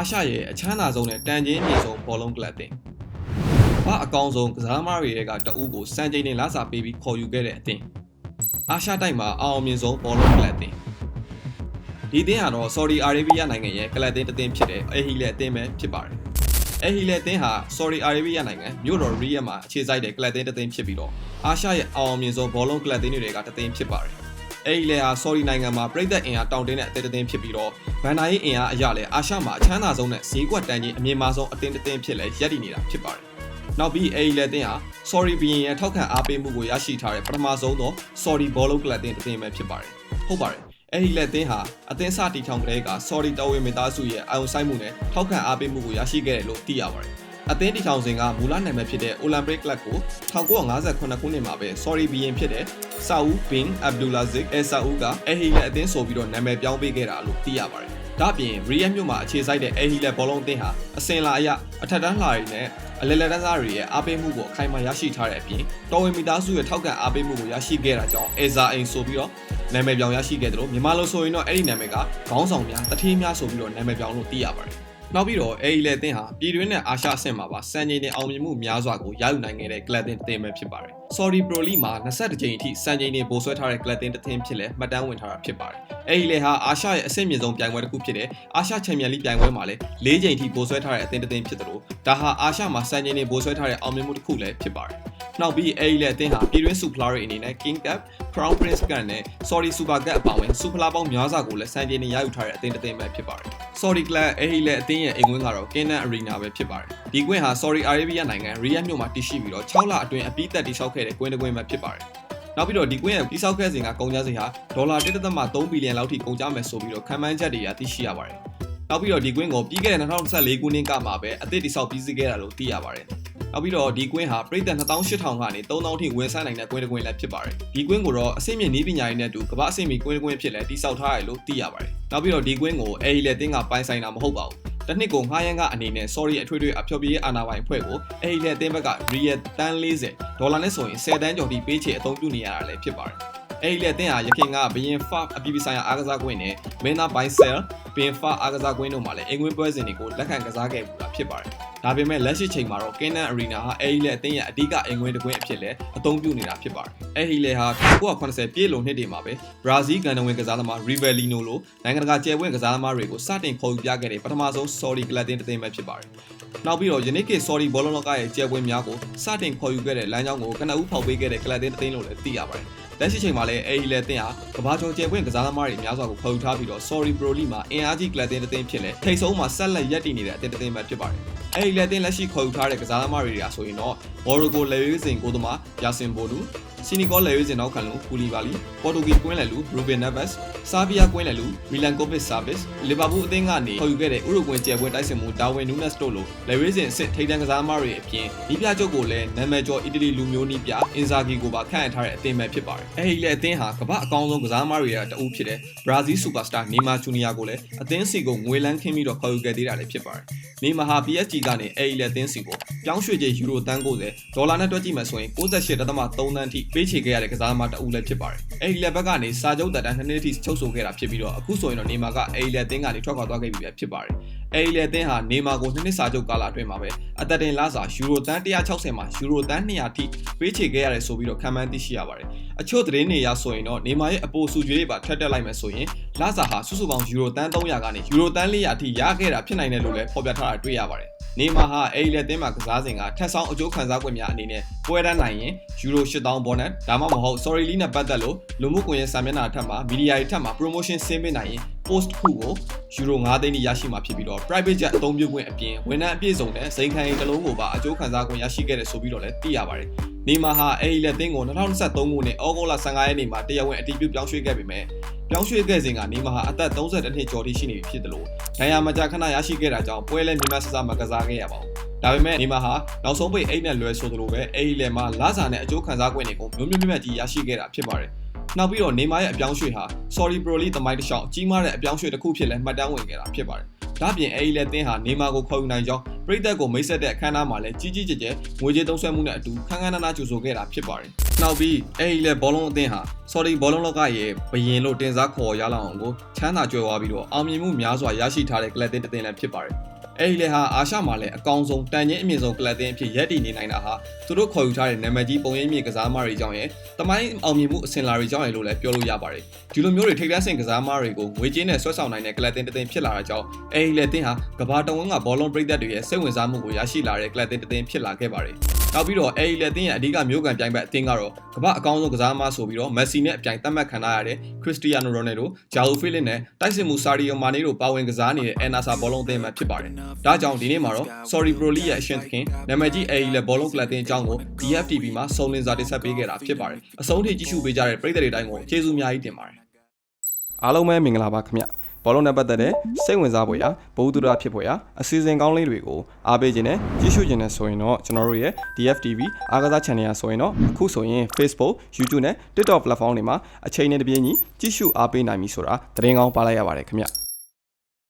အာရှရဲ့အချမ်းသာဆုံးနဲ့တန်ချင်းအမြင့်ဆုံးဘောလုံးကလပ်တင်ဘာအကောင်ဆုံးကစားသမားတွေကတအူးကိုစံချိန်နဲ့လစာပေးပြီးခေါ်ယူခဲ့တဲ့အတင်အာရှတိုက်မှာအအောင်မြင်ဆုံးဘောလုံးကလပ်တင်ဒီအသင်းကတော့ Saudi Arabia နိုင်ငံရဲ့ကလပ်တင်တစ်သင်းဖြစ်တဲ့အေဟီလက်အသင်းပဲဖြစ်ပါတယ်အေဟီလက်အသင်းဟာ Saudi Arabia နိုင်ငံမြို့တော်ရီယက်မှာအခြေစိုက်တဲ့ကလပ်တင်တစ်သင်းဖြစ်ပြီးတော့အာရှရဲ့အအောင်မြင်ဆုံးဘောလုံးကလပ်တင်တွေကတစ်သင်းဖြစ်ပါတယ် အဲ့ဒီလေဟာ sorry နိုင်ငံမှာပြည်သက်အင်အားတောင်းတင်းတဲ့အသင်းတစ်သင်းဖြစ်ပြီးတော့ဗန်နာရေးအင်အားအရလဲအာရှမှာအချမ်းသာဆုံးနဲ့ဈေးကွက်တန်းကြီးအမြင့်မားဆုံးအသင်းတစ်သင်းဖြစ်လဲရပ်တည်နေတာဖြစ်ပါတယ်။နောက်ပြီးအဲ့ဒီလေအသင်းဟာ sorry ဘီရင်ရဲ့ထောက်ခံအားပေးမှုကိုရရှိထားတဲ့ပထမဆုံးသော sorry ဘောလုံးကလပ်အသင်းတစ်သင်းပဲဖြစ်ပါတယ်။ဟုတ်ပါတယ်။အဲ့ဒီလက်သင်းဟာအသင်းစတီထောင်ကလေးက sorry တော်ဝင်မိသားစုရဲ့အာရုံစိုက်မှုနဲ့ထောက်ခံအားပေးမှုကိုရရှိခဲ့တယ်လို့သိရပါတယ်။ အသင်းတီထောင်စဉ်ကမူလနာမည်ဖြစ်တဲ့ Olympic Club ကို1958ခုနှစ်မှာပဲ Sorry ဘီရင်ဖြစ်တဲ့ Saud bin Abdulaziz El Saud ကအဲဟီလက်အသင်းဆိုပြီးတော့နာမည်ပြောင်းပေးခဲ့တာလို့သိရပါတယ်။ဒါ့အပြင် Real မြို့မှာအခြေစိုက်တဲ့အဲဟီလက်ဘောလုံးအသင်းဟာအစင်လာအရအထက်တန်းလှတွေနဲ့အလဲလဲတန်းစားတွေရဲ့အားပေးမှုကိုအခိုင်အမာရရှိထားတဲ့အပြင်တော်ဝင်မိသားစုရဲ့ထောက်ခံအားပေးမှုကိုရရှိခဲ့တာကြောင့် Eza အိမ်ဆိုပြီးတော့နာမည်ပြောင်းရရှိခဲ့တယ်လို့မြန်မာလိုဆိုရင်တော့အဲ့ဒီနာမည်ကခေါင်းဆောင်များတထေးများဆိုပြီးတော့နာမည်ပြောင်းလို့သိရပါတယ်။ နောက်ပြီးတော့အဲဒီလေအသင်းဟာပြည်တွင်းနဲ့အာရှအဆင့်မှာပါစံချိန်တင်အောင်မြင်မှုများစွာကိုရယူနိုင်ခဲ့တဲ့ကလပ်တင်တစ်သင်းပဲဖြစ်ပါတယ်။ Sorry Pro League မှာ22ကြိမ်အထိစံချိန်တင်ပို့ဆွဲထားတဲ့ကလပ်တင်တစ်သင်းဖြစ်လဲမှတ်တမ်းဝင်ထားတာဖြစ်ပါတယ်။အဲဒီလေဟာအာရှရဲ့အဆင့်မြင့်ဆုံးပြိုင်ပွဲတစ်ခုဖြစ်တဲ့အာရှချန်ပီယံလိပြိုင်ပွဲမှာလည်း၄ကြိမ်အထိပို့ဆွဲထားတဲ့အသင်းတစ်သင်းဖြစ်တယ်လို့ဒါဟာအာရှမှာစံချိန်တင်ပို့ဆွဲထားတဲ့အောင်မြင်မှုတစ်ခုလည်းဖြစ်ပါတယ်။ နောက်ပြီးအဲဒီလေအသင်းဟာပြည်တွင်း Super League အနေနဲ့ King Cup, Crown Prince Cup နဲ့ Sorry Super Cup အပါအဝင် Super League ပေါင်းများစွာကိုလည်းစံချိန်တင်ရယူထားတဲ့အသင်းတစ်သင်းပဲဖြစ်ပါတယ်။ Sorry Club အဲဒီလေအသင်းရဲ့အိမ်ဝင်းကတော့ Kenan Arena ပဲဖြစ်ပါတယ်။ဒီကွင်းဟာ Sorry Arabia နိုင်ငံ Riyadh မြို့မှာတည်ရှိပြီးတော့6လအတွင်းအပြီးသက်တည်ဆောက်ခဲ့တဲ့ကွင်းတစ်ကွင်းပဲဖြစ်ပါတယ်။နောက်ပြီးတော့ဒီကွင်းရဲ့တိစောက်ခဲ့စဉ်ကကုန်ကျစရိတ်ဟာဒေါ်လာ1.3ဘီလီယံလောက်ထိကုန်ကျမယ်ဆိုပြီးတော့ခန့်မှန်းချက်တွေကသိရှိရပါတယ်။နောက်ပြီးတော့ဒီကွင်းကိုပြီးခဲ့တဲ့2024ခုနှစ်ကမှပဲအသစ်တိစောက်ပြီးစီးခဲ့တာလို့သိရပါတယ်။ နောက်ပြီးတော့ဒီကွင်းဟာပြည်သက်2800ကနေ3000ထိဝင်ဆိုင်နိုင်တဲ့ကွင်းတစ်ကွင်းလည်းဖြစ်ပါတယ်။ဒီကွင်းကိုတော့အစိမ့်မြင့်နည်းပညာရေးနဲ့အတူကမ္ဘာအဆင့်မီကွင်းတစ်ကွင်းဖြစ်လဲတိစောက်ထားရတယ်လို့သိရပါတယ်။နောက်ပြီးတော့ဒီကွင်းကိုအဲဒီလက်တင်းကပိုင်ဆိုင်တာမဟုတ်ပါဘူး။တစ်နှစ်ကိုငှားရမ်းကအနေနဲ့ sorry အထွေထွေအဖျော်ပြရေးအာဏာပိုင်အဖွဲ့ကိုအဲဒီလက်တင်းဘက်က real တန်း40ဒေါ်လာနဲ့ဆိုရင်10တန်းကျော်ထိပေးချေအသုံးပြုနေရတာလည်းဖြစ်ပါတယ်။ အဲဒီလက်တင်းဟာရခင်ကဘရင် fa အပြည်ပြည်ဆိုင်ရာအားကစားကွင်းနဲ့မင်းသားဘိုင်ဆယ်ပင် fa အားကစားကွင်းတို့မှာလည်းအင်္ဂွင်းပွဲစဉ်တွေကိုလက်ခံကစားခဲ့ပူတာဖြစ်ပါတယ်။ဒါပေမဲ့လက်ရှိချိန်မှာတော့ Canon Arena ဟာအဲဒီလက်အသင်းရဲ့အဓိကအင်္ဂွင်းတစ်ကွင်းအဖြစ်လဲအသုံးပြုနေတာဖြစ်ပါတယ်။အဲဒီလက်ဟာ1980ပြည့်လွန်နှစ်တွေမှာပဲဘရာဇီးကန်နဝင်ကစားသမား Rivellino လိုနိုင်ငံတကာကျယ်ဝင့်ကစားသမားတွေကိုစတင်ခေါ်ယူပြခဲ့တဲ့ပထမဆုံး Sorry ကလပ်တင်တစ်သင်းပဲဖြစ်ပါတယ်။နောက်ပြီးတော့ယနေ့ခေတ် Sorry ဘောလုံးလောကရဲ့ကျယ်ဝင့်များကိုစတင်ခေါ်ယူခဲ့တဲ့လမ်းကြောင်းကိုကနအူးဖောက်ပေးခဲ့တဲ့ကလပ်တင်တစ်သင်းလို့လည်းသိရပါတယ်။ လက်ရှိချိန်မှာလည်းအဲဒီလက်တင်ဟာကဘာကျော်ကျယ်ပွင့်ကစားသမားတွေများစွာကိုခေါ်ယူထားပြီးတော့ Sorry Pro League မှာအင်အားကြီးကလပ်တင်တစ်သင်းဖြစ်လဲထိတ်ဆုံးမှာဆက်လက်ရပ်တည်နေတဲ့အသင်းတစ်သင်းပဲဖြစ်ပါတယ်။အဲဒီလက်တင်လက်ရှိခေါ်ယူထားတဲ့ကစားသမားတွေရာဆိုရင်တော့ Morocco လေရွေးစင်ကိုသမားယာစင်ဘိုလူစီနီကောလေရွေးစင်နောက်ခံလူကူလီဘာလီပေါ်တူဂီကွင်းလယ်လူရူဘင်နက်ဗက်စ်ဆာဗီယာကွင်းလယ်လူမီလန်ကိုဗစ်ဆာဗစ်လီဗာပူးအသင်းကနေခေါ်ယူခဲ့တဲ့ဥရုဂွင်ကျယ်ပွင့်တိုက်စစ်မှုဒါဝင်နူးနက်စ်တို့လိုလေရွေးစင်အစ်စ်ထိပ်တန်းကစားသမားတွေအပြင်ဒီပြချုပ်ကိုလည်းနာမည်ကျော်အီတလီလူမျိုးနီးပြအင်ဇာဂီကိုပါခန့်အပ်ထားတဲ့အသင်းပဲဖြစ်ပါတယ်။အဲဒီလေအသင်းဟာကမ္ဘာအကောင်းဆုံးကစားသမားတွေကတအုပ်ဖြစ်တဲ့ဘရာဇီးစူပါစတာနီမာချူနီယာကိုလည်းအသင်းစီကိုငွေလန်းခင်းပြီးတော့ခေါ်ယူခဲ့သေးတာလည်းဖြစ်ပါတယ်။နီမာဟာ PSG ကနေအဲဒီလေအသင်းစီကိုပြောင်းရွှေ့ကြေးယူရိုတန်း90ဒေါ်လာနဲ့တွက်ကြည့်မယ်ဆိုရင်68.3သန်းထိပေးချေခဲ့ရတဲ့ကစားသမားတအုပ်လည်းဖြစ်ပါတယ်။အဲဒီလေဘက်ကနေစာချုပ်တက်တန်းနှစ်နှစ်ထိချုပ်ဆိုခဲ့တာဖြစ်ပြီးတော့အခုဆိုရင်တော့နီမာကအဲဒီလေအသင်းကနေထွက်ခွာသွားခဲ့ပြီပဲဖြစ်ပါတယ်။အဲဒီလေအသင်းဟာနေမာကိုနှစ်နှစ်စာချုပ်ကာလအတွင်းမှာပဲအသက်တင်လာစာယူရိုတန်း160မှာယူရိုတန်း200ထိပေးချေခဲ့ရတယ်ဆိုပြီးတော့ခံမှန်းသိရှိရပါတယ်။အချို့သတင်းတွေရဆိုရင်တော့နေမာရဲ့အပိုစုကြွေးတွေပါထက်တက်လိုက်မယ်ဆိုရင်လာစာဟာစုစုပေါင်းယူရိုတန်း300ကနေယူရိုတန်း400ထိရခဲ့တာဖြစ်နိုင်တယ်လို့လည်းဖော်ပြထားတာတွေ့ရပါတယ်။နေမာဟာအဲဒီလက်တင်းမှာကစားစဉ်ကထက်ဆောင်အကျိုးခံစား권များအနေနဲ့ပွဲတန်းနိုင်ရင်ယူရို8000ဘောနက်ဒါမှမဟုတ် sorry လီနဲ့ပတ်သက်လို့လူမှုကွန်ရက်စာမျက်နှာထက်မှာမီဒီယာတွေထက်မှာ promotion ဆင်းပေးနိုင်ရင် post ခုကိုယူရို9သိန်းရရှိမှာဖြစ်ပြီးတော့ private jet အသုံးပြုခွင့်အပြင်ဝန်ထမ်းအပြည့်စုံတဲ့စိန်ခံရင်တစ်လုံးကိုပါအကျိုးခံစား권ရရှိခဲ့တယ်ဆိုပြီးတော့လည်းသိရပါတယ်။နေမာဟာအဲဒီလက်တင်းကို2023ခုနှစ်ဩဂုတ်လ15ရက်နေ့မှာတရားဝင်အတည်ပြုပြောင်းရွှေ့ခဲ့ပေမဲ့ပြောင်းရွှေ့ခဲ့စဉ်ကနေမာဟာအသက်32နှစ်ကျော်ထိရှိနေပြီဖြစ်တယ်လို့ဒဏ်ရာမကြာခဏရရှိခဲ့တာကြောင့်ပွဲလဲမြန်မာစစမကစားခဲ့ရပါဘူး။ဒါပေမဲ့နေမာဟာနောက်ဆုံးပိတ်အိတ်နဲ့လွယ်ဆိုသလိုပဲအဲဒီလက်မှာလာစာနဲ့အကျိုးခံစား권တွေကိုမျိုးမျိုးမြတ်မြတ်ကြီးရရှိခဲ့တာဖြစ်ပါတယ်။ နောက်ပြီးတော့နေမာရဲ့အပြောင်းရွှေ့ဟာ Sorry Pro League တမိုင်းတစ်လျှောက်ကြီးမားတဲ့အပြောင်းရွှေ့တစ်ခုဖြစ်လဲမှတ်တမ်းဝင်ခဲ့တာဖြစ်ပါတယ်။ဒါ့အပြင်အဲဒီလက်တင်းဟာနေမာကိုခေါ်ယူနိုင်ကြောင်းပြည်သက်ကိုမိတ်ဆက်တဲ့အခမ်းအနားမှာလည်းကြီးကြီးကျယ်ကျယ်ငွေကြေးသုံးစွဲမှုနဲ့အတူခန်းခန်းနားနားကြိုဆိုခဲ့တာဖြစ်ပါတယ်။နောက်ပြီးအဲ့ဒီလေဘောလုံးအသင်းဟာ sorry ဘောလုံးလောကရဲ့ဘရင်လို့တင်စားခေါ်ရလောက်အောင်ကိုချမ်းသာကြွယ်ဝပြီးတော့အောင်မြင်မှုများစွာရရှိထားတဲ့ကလပ်အသင်းတစ်သင်းလည်းဖြစ်ပါတယ် အဲ့ဒီလေဟာအာရှမှာလည်းအကောင်ဆုံးတန်ချင်းအမြင့်ဆုံးကလပ်အသင်းအဖြစ်ရပ်တည်နေနိုင်တာဟာသူတို့ခေါ်ယူထားတဲ့နာမည်ကြီးပုံရိပ်မြင့်ကစားသမားတွေကြောင့်ရဲ့တမိုင်းအောင်မြင်မှုအစင်လာတွေကြောင့်ရဲ့လို့လည်းပြောလို့ရပါတယ်ဒီလိုမျိုးတွေထိပ်တန်းဆင့်ကစားသမားတွေကိုငွေကြေးနဲ့ဆွဲဆောင်နိုင်တဲ့ကလပ်အသင်းတစ်သင်းဖြစ်လာတာကြောင့်အဲ့ဒီလေအသင်းဟာကဘာတဝန်းကဘောလုံးပရိသတ်တွေရဲ့စိတ်ဝင်စားမှုကိုရရှိလာတဲ့ကလပ်အသင်းတစ်သင်းဖြစ်လာခဲ့ပါတယ် နောက်ပြီးတော့အဲ့ဒီလေအသင်းရဲ့အဓိကမျိုးကန်ပြိုင်ဘက်အသင်းကတော့ကမ္ဘာအကောင်းဆုံးကစားသမားဆိုပြီးတော့မက်ဆီနဲ့အပြိုင်သတ်မှတ်ခံထားရတဲ့ခရစ္စတီယာနိုရိုနယ်ဒိုဂျာအိုဖိလစ်နဲ့တိုက်စစ်မှုဆာရီယိုမာနီတို့ပါဝင်ကစားနေတဲ့အန်နာဆာဘောလုံးအသင်းမှဖြစ်ပါတယ်။ဒါကြောင့်ဒီနေ့မှာတော့ Sorry Pro League ရဲ့အရှင်သခင်နာမည်ကြီး AE လက်ဘောလုံးကလပ်အသင်းအကြောင်းကို DFTV မှာစုံလင်စာတင်ဆက်ပေးခဲ့တာဖြစ်ပါတယ်။အဆုံးထိကြည့်ရှုပေးကြတဲ့ပရိသတ်တွေတိုင်းကိုကျေးဇူးအများကြီးတင်ပါတယ်။အားလုံးပဲမင်္ဂလာပါခင်ဗျ ဘောလုံးနဲ့ပတ်သက်တဲ့စိတ်ဝင်စားဖွယ်ရာဘုဒ္ဓရာဖြစ်ဖွယ်ရာအစီအစဉ်ကောင်းလေးတွေကိုအားပေးခြင်းနဲ့ကြည့်ရှုခြင်းနဲ့ဆိုရင်တော့ကျွန်တော်တို့ရဲ့ DFTV အားကစား channel ရဆိုရင်တော့အခုဆိုရင် Facebook YouTube နဲ့ TikTok platform တွေမှာအချိန်နဲ့တပြေးညီကြည့်ရှုအားပေးနိုင်ပြီဆိုတာသတင်းကောင်းပါလိုက်ရပါတယ်ခင်ဗျ